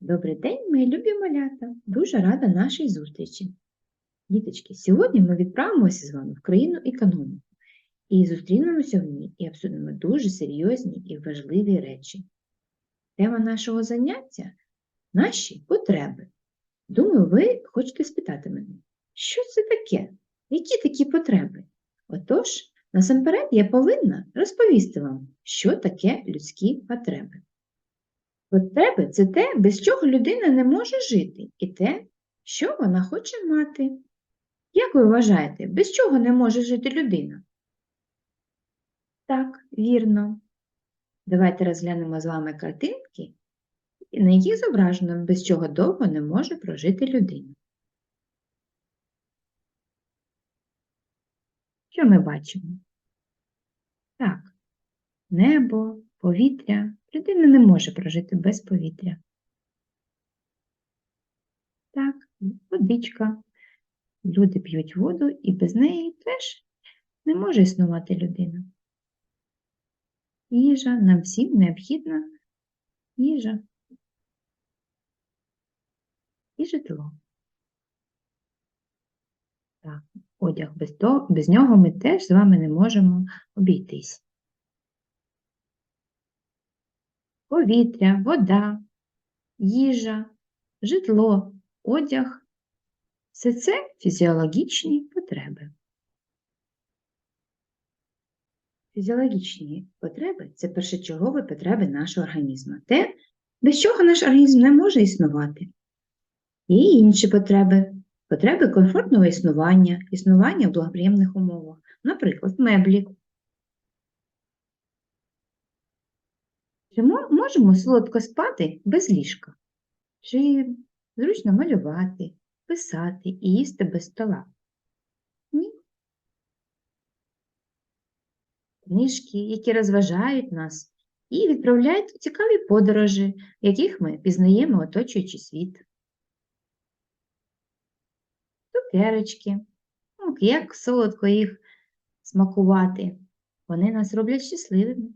Добрий день, мої любі малята! Дуже рада нашій зустрічі. Діточки, сьогодні ми відправимося з вами в країну економіку і зустрінемося в ній і обсудимо дуже серйозні і важливі речі. Тема нашого заняття наші потреби. Думаю, ви хочете спитати мене, що це таке? Які такі потреби? Отож, насамперед я повинна розповісти вам, що таке людські потреби. Потреби це те, без чого людина не може жити, і те, що вона хоче мати. Як ви вважаєте, без чого не може жити людина? Так, вірно. Давайте розглянемо з вами картинки, на яких зображено, без чого довго не може прожити людина. Що ми бачимо? Так, небо, повітря. Людина не може прожити без повітря. Так, водичка. Люди п'ють воду, і без неї теж не може існувати людина. Їжа, нам всім необхідна їжа і житло. Так, одяг без, того, без нього ми теж з вами не можемо обійтись. Повітря, вода, їжа, житло, одяг все це фізіологічні потреби. Фізіологічні потреби це першочергові потреби нашого організму. Те, без чого наш організм не може існувати. Є і інші потреби. Потреби комфортного існування, існування в благоприємних умовах, наприклад, меблі. Чи мо- можемо солодко спати без ліжка? Чи зручно малювати, писати і їсти без стола? Ні. Книжки, які розважають нас і відправляють у цікаві подорожі, в яких ми пізнаємо оточуючий світ. Цукерочки, як солодко їх смакувати. Вони нас роблять щасливими.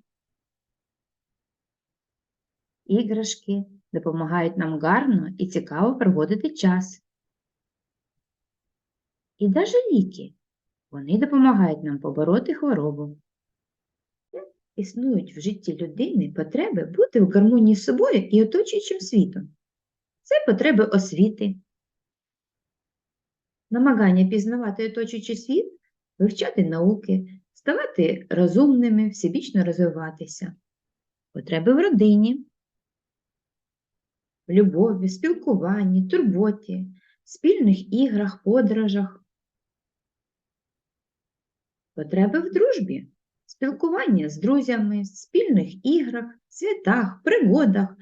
Іграшки допомагають нам гарно і цікаво проводити час. І навіть ліки. Вони допомагають нам побороти хворобу. Існують в житті людини потреби бути в гармонії з собою і оточуючим світом. Це потреби освіти, намагання пізнавати оточуючий світ, вивчати науки, ставати розумними, всебічно розвиватися. Потреби в родині, в любові, спілкуванні, турботі, спільних іграх, подорожах. Потреби в дружбі, спілкування з друзями, спільних іграх, святах, пригодах,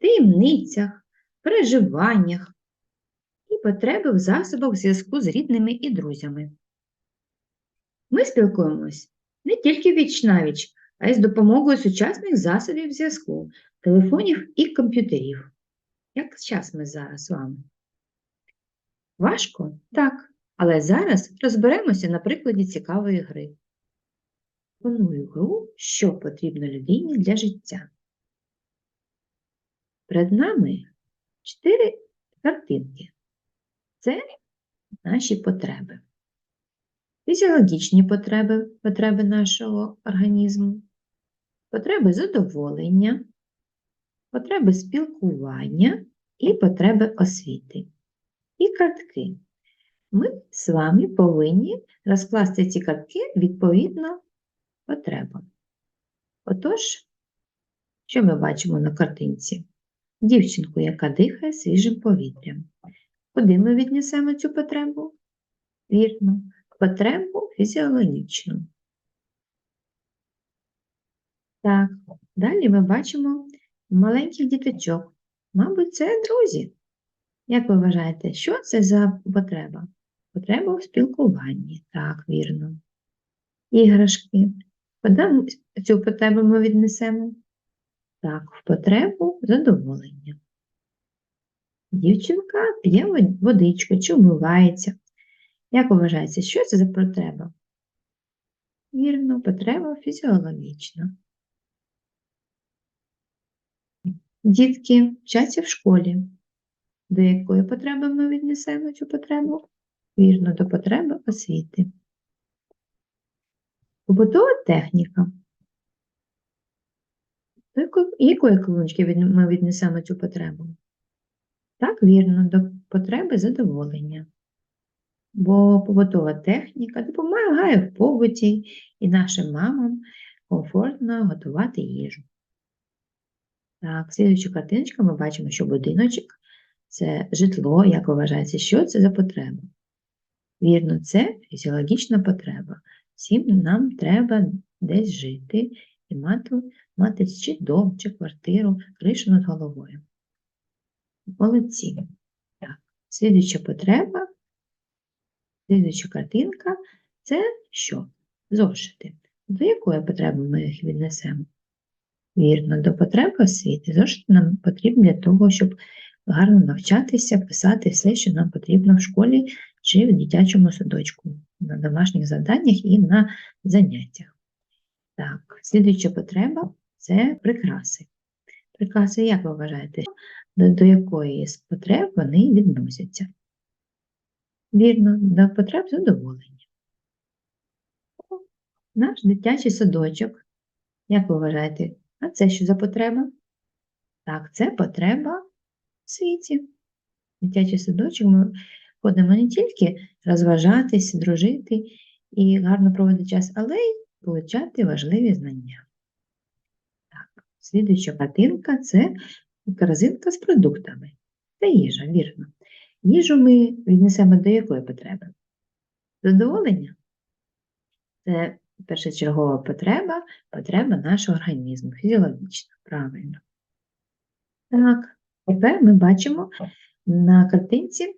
таємницях, переживаннях і потреби в засобах зв'язку з рідними і друзями. Ми спілкуємось не тільки віч навіч, а й з допомогою сучасних засобів зв'язку, телефонів і комп'ютерів. Як час ми зараз з вами? Важко? Так. Але зараз розберемося на прикладі цікавої гри. Пропоную гру, що потрібно людині для життя. Перед нами чотири картинки. Це наші потреби. Фізіологічні потреби, потреби нашого організму, потреби задоволення, потреби спілкування і потреби освіти. І картки. Ми з вами повинні розкласти ці картки відповідно потребам. Отож, що ми бачимо на картинці? Дівчинку, яка дихає свіжим повітрям. Куди ми віднесемо цю потребу? Вірно, потребу фізіологічну. Так, далі ми бачимо маленьких діточок. Мабуть, це друзі. Як ви вважаєте, що це за потреба? Потреба у спілкуванні. Так, вірно. Іграшки. Куди цю потребу ми віднесемо? Так, в потребу задоволення. Дівчинка п'є водичку чи вмивається. Як вважається, що це за потреба? Вірно, потреба фізіологічна. Дітки вчаться в школі. До якої потреби ми віднесемо цю потребу? Вірно, до потреби освіти. Побутова техніка. До якої, колоночки ми віднесемо цю потребу? Так, вірно, до потреби задоволення. Бо побутова техніка допомагає в побуті і нашим мамам комфортно готувати їжу. Так, слідуюча картиночка ми бачимо, що будиночок це житло, як ви вважаєте, що це за потреба? Вірно, це фізіологічна потреба. Всім нам треба десь жити і мати, мати чи дом, чи квартиру, кришу над головою. Молодці. Так, слідуюча потреба, слідуюча картинка це що? Зошити. До якої потреби ми їх віднесемо? Вірно, до потреби освіти. Зошити нам потрібні для того, щоб гарно навчатися, писати все, що нам потрібно в школі чи в дитячому садочку, на домашніх завданнях і на заняттях. Так, слідуюча потреба це прикраси. Прикраси, як ви вважаєте, до, до якої з потреб вони відносяться? Вірно, до потреб задоволення. Наш дитячий садочок, як ви вважаєте, а це що за потреба? Так, це потреба в світі. Дитячий садочок ми ходимо не тільки розважатися, дружити і гарно проводити час, але й получати важливі знання. Так, слідуюча картинка це корзинка з продуктами. Це їжа, вірно. Їжу ми віднесемо до якої потреби? Задоволення? Це першочергова потреба, потреба нашого організму, фізіологічна, правильно. Так, тепер ми бачимо на картинці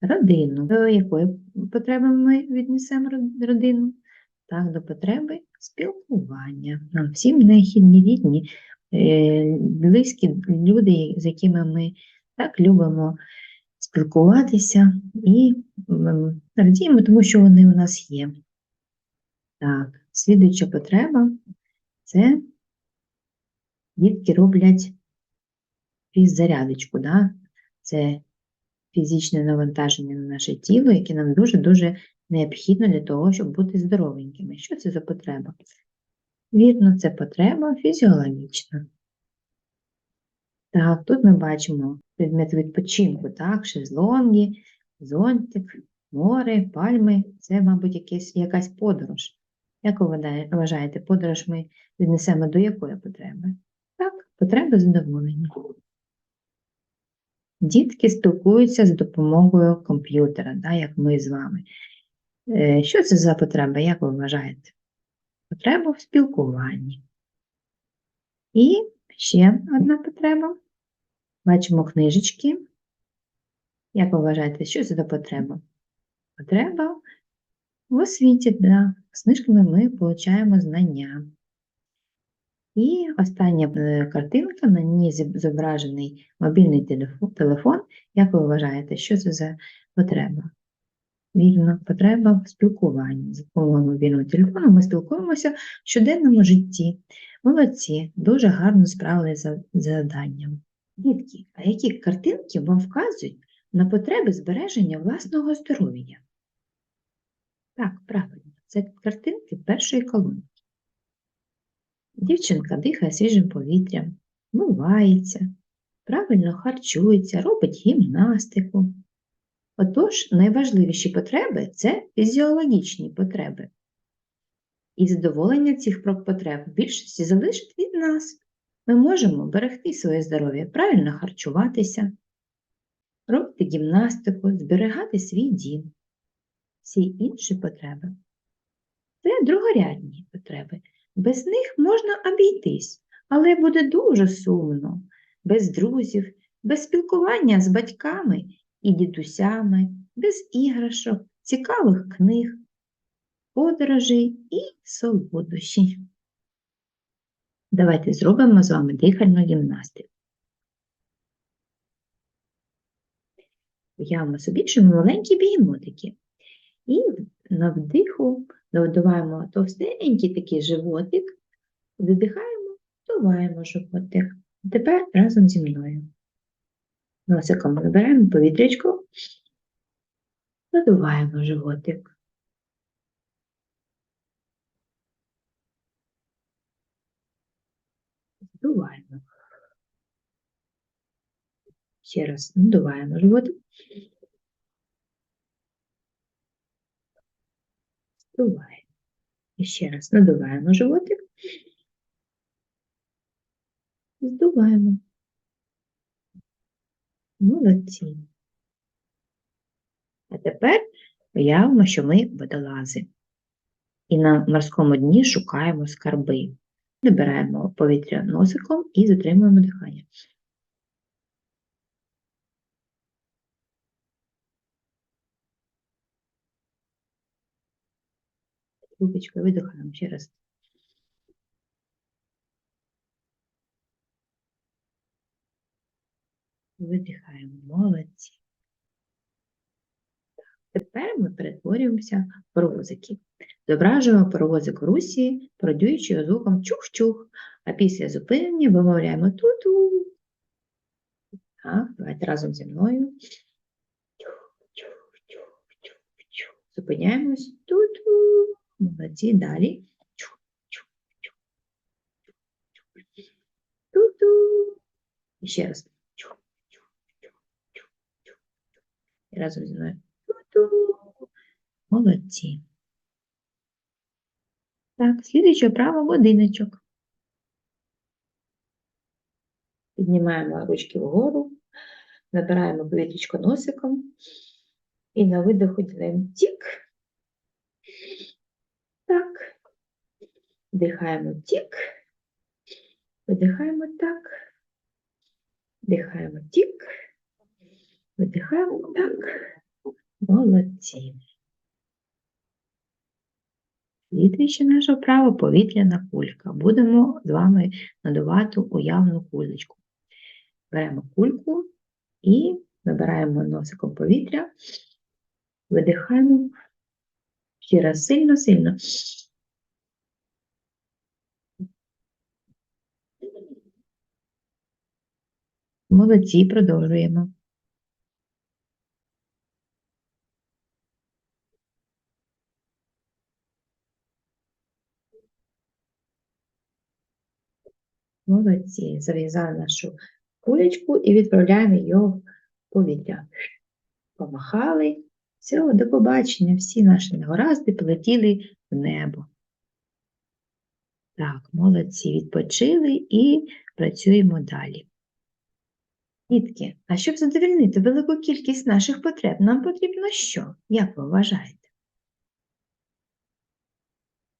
родину. До якої потреби ми віднесемо родину? Так, до потреби спілкування. Нам всім необхідні рідні, е, близькі люди, з якими ми так любимо спілкуватися і радіємо, тому що вони у нас є. Так, слідуюча потреба це дітки роблять фіззарядочку, да? це фізичне навантаження на наше тіло, яке нам дуже-дуже необхідно для того, щоб бути здоровенькими. Що це за потреба? Вірно, це потреба фізіологічна. Так, тут ми бачимо предмет відпочинку, так, шезлонги, зонтик, море, пальми. Це, мабуть, якась, якась подорож. Як ви вважаєте, подорож ми віднесемо до якої потреби? Так, потреби задоволення. Дітки спілкуються з допомогою комп'ютера, да, як ми з вами. Е, Що це за потреба, як ви вважаєте? Потреба в спілкуванні. І ще одна потреба. Бачимо книжечки. Як ви вважаєте, що це за потреба? Потреба в освіті, да. З книжками ми отримуємо знання. І остання е, картинка, на ній зображений мобільний телефон. Як ви вважаєте, що це за потреба? Вірно, потреба в спілкуванні. За допомогою мобільного телефону ми спілкуємося в щоденному житті. Молодці, дуже гарно справилися з завданням. Дітки, а які картинки вам вказують на потреби збереження власного здоров'я? Так, правильно, це картинки першої колонки. Дівчинка дихає свіжим повітрям, вмивається, правильно харчується, робить гімнастику. Отож, найважливіші потреби це фізіологічні потреби. І задоволення цих потреб в більшості залежить від нас. Ми можемо берегти своє здоров'я, правильно харчуватися, робити гімнастику, зберігати свій дім. Всі інші потреби це другорядні потреби. Без них можна обійтись, але буде дуже сумно, без друзів, без спілкування з батьками і дідусями, без іграшок, цікавих книг, подорожей і солодощів. Давайте зробимо з вами дихальну гімнастику. Уявимо собі, що ми маленькі бігемотики. І на вдиху надуваємо товстенький такий животик, видихаємо, вдуваємо животик. Тепер разом зі мною. Носиком набираємо повітрячко, надуваємо животик. Здуваємо. Ще раз надуваємо животик. Здуваємо. І ще раз надуваємо животик. Здуваємо. Молодці. А тепер уявимо, що ми водолази. І на морському дні шукаємо скарби. Набираємо повітря носиком і затримуємо дихання. Трубочкою видихаємо ще раз. Видихаємо. Молодці. Тепер ми перетворюємося в паровозики. Зображуємо паровозик Русі, продюючи його звуком чух-чух, а після зупинення вимовляємо ту-ту. Так, давайте разом зі мною. Зупиняємось. Ту-ту. Молодці. Далі. Ту-ту. І ще раз. І разом зі мною. Ту-ту. Молодці. Так, слідуюче право годиночок. Піднімаємо ручки вгору, набираємо повітрячко носиком і на видоху ділаємо тік. Так. Дихаємо тік. Видихаємо так. Дихаємо тік. Видихаємо так. Молодці. Слідуюче наше право повітряна кулька. Будемо з вами надувати уявну кулечку. Беремо кульку і набираємо носиком повітря, видихаємо ще раз сильно-сильно. Молодці, продовжуємо. Молодці, зав'язали нашу кулечку і відправляємо її в повітря. Помахали. Все, до побачення. Всі наші негаразди полетіли в небо. Так, молодці, відпочили і працюємо далі. Дітки, а щоб задовольнити велику кількість наших потреб, нам потрібно що? Як ви вважаєте?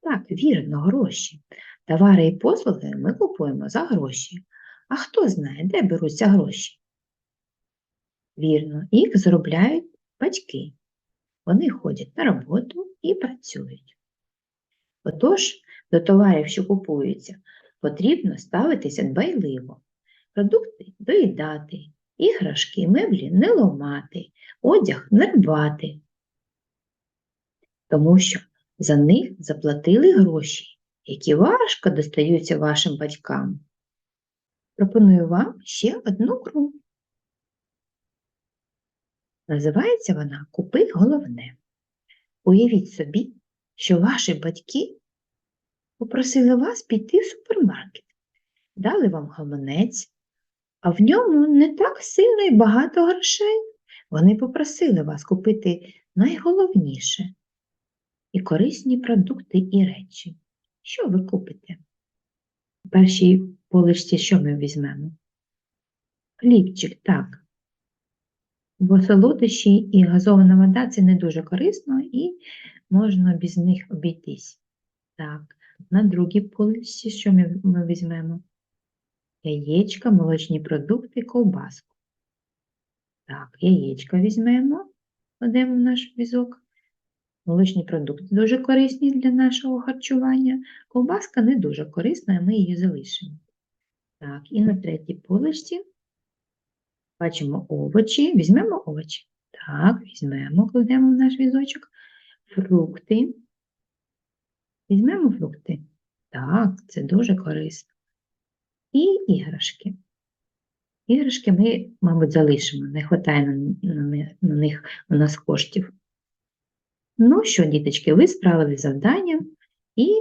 Так, вірно, гроші. Товари і послуги ми купуємо за гроші. А хто знає, де беруться гроші? Вірно, їх заробляють батьки. Вони ходять на роботу і працюють. Отож, до товарів, що купуються, потрібно ставитися дбайливо. Продукти доїдати, іграшки, меблі не ломати, одяг не рвати. Тому що за них заплатили гроші, які важко достаються вашим батькам. Пропоную вам ще одну гру. Називається вона Купи головне. Уявіть собі, що ваші батьки попросили вас піти в супермаркет, дали вам гаманець, а в ньому не так сильно і багато грошей. Вони попросили вас купити найголовніше і корисні продукти і речі. Що ви купите? В першій поличці що ми візьмемо? Хлібчик, так. Бо солодощі і газована вода це не дуже корисно і можна без них обійтись. Так, на другій поличці що ми, ми візьмемо? Яєчка, молочні продукти, ковбаску. Так, яєчка візьмемо, кладемо в наш візок. Молочні продукти дуже корисні для нашого харчування. Ковбаска не дуже корисна, ми її залишимо. Так, і на третій поличці бачимо овочі, візьмемо овочі. Так, візьмемо, кладемо в наш візочок. Фрукти. Візьмемо фрукти. Так, це дуже корисно. І іграшки. Іграшки ми, мабуть, залишимо, не вистачає на, на, на них у нас коштів. Ну що, діточки, ви справились з завданням і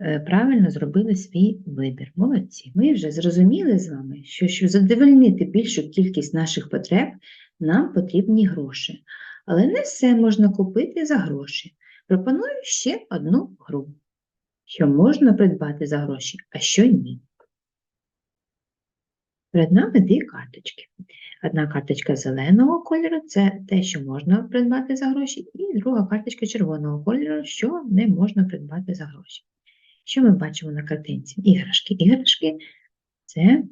е, правильно зробили свій вибір. Молодці. Ми вже зрозуміли з вами, що щоб задовольнити більшу кількість наших потреб, нам потрібні гроші. Але не все можна купити за гроші. Пропоную ще одну гру, що можна придбати за гроші, а що ні. Перед нами дві карточки. Одна карточка зеленого кольору це те, що можна придбати за гроші, і друга карточка червоного кольору, що не можна придбати за гроші. Що ми бачимо на картинці? Іграшки. Іграшки це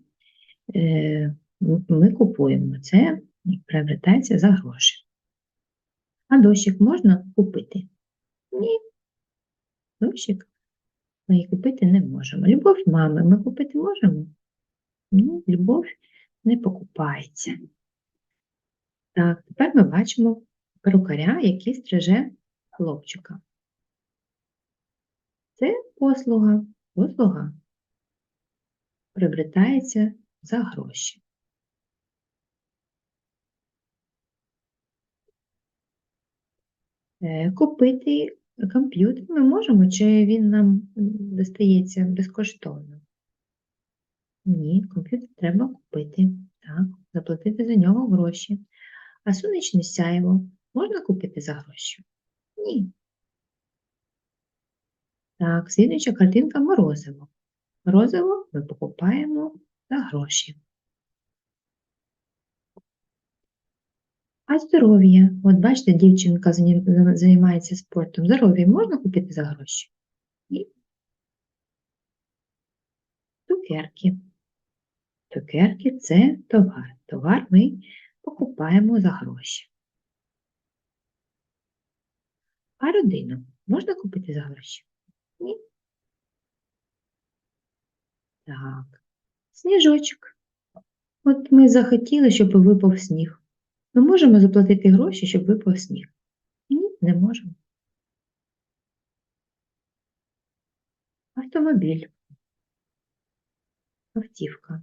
е, ми купуємо, це приобретається за гроші. А дощик можна купити? Ні. Дощик ми купити не можемо. Любов мами ми купити можемо? Ні, любов не покупається. Так, тепер ми бачимо перукаря, який стриже хлопчика. Це послуга. Послуга приобретається за гроші. Е, Купити комп'ютер ми можемо, чи він нам достається безкоштовно? Ні, комп'ютер треба купити. Так, заплатити за нього гроші. А сонячне сяйво можна купити за гроші? Ні. Так, слідуюча картинка морозиво. Морозиво ми покупаємо за гроші. А здоров'я? От бачите, дівчинка займається спортом. Здоров'я можна купити за гроші? Ні. Цукерки. Цукерки це товар. Товар ми покупаємо за гроші. А родину можна купити за гроші? Ні. Так. Сніжочок. От ми захотіли, щоб випав сніг. Ми можемо заплатити гроші, щоб випав сніг? Ні, не можемо. Автомобіль. Автівка.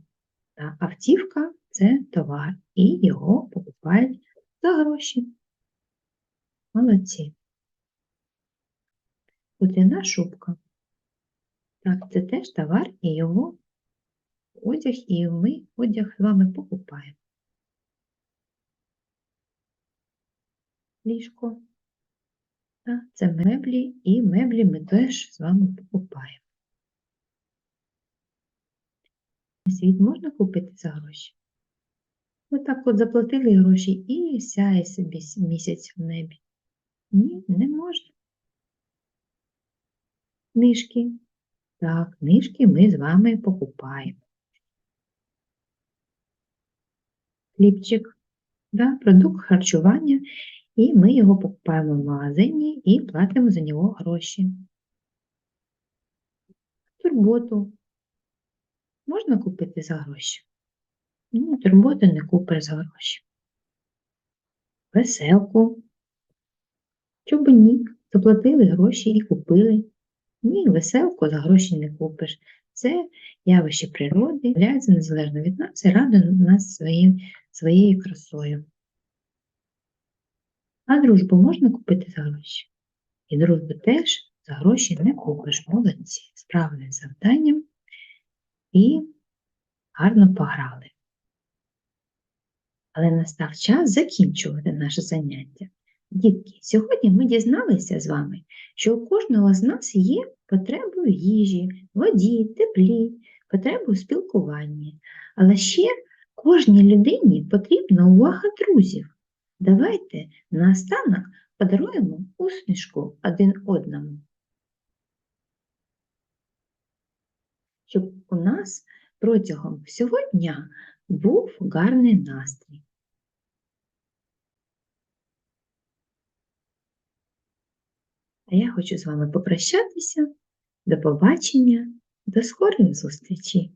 Автівка це товар, і його покупають за гроші. Молодці. Хутряна шубка. Так, це теж товар, і його одяг, і ми одяг з вами покупаємо. Ліжко. Так, це меблі, і меблі ми теж з вами покупаємо. Світ можна купити за гроші? Отак от заплатили гроші і сяє собі місяць в небі. Ні, не можна. Книжки. Так, книжки ми з вами покупаємо. Хлібчик, да, продукт харчування, і ми його покупаємо в магазині і платимо за нього гроші. Турботу можна купити за гроші? Ні, турботу не купиш за гроші. Веселку. Чубинік. Заплатили гроші і купили. Ні, веселку за гроші не купиш. Це явище природи, являється незалежно від нас і радує нас своїм, своєю красою. А дружбу можна купити за гроші? І дружбу теж за гроші не купиш. Молодці. Справили завданням і гарно пограли. Але настав час закінчувати наше заняття. Дітки, сьогодні ми дізналися з вами, що у кожного з нас є потреби в їжі, воді, теплі, потреби у спілкуванні. Але ще кожній людині потрібна увага друзів. Давайте наостанок подаруємо усмішку один одному. Щоб у нас протягом всього дня був гарний настрій. А я хочу з вами попрощатися. До побачення, до скорої зустрічей!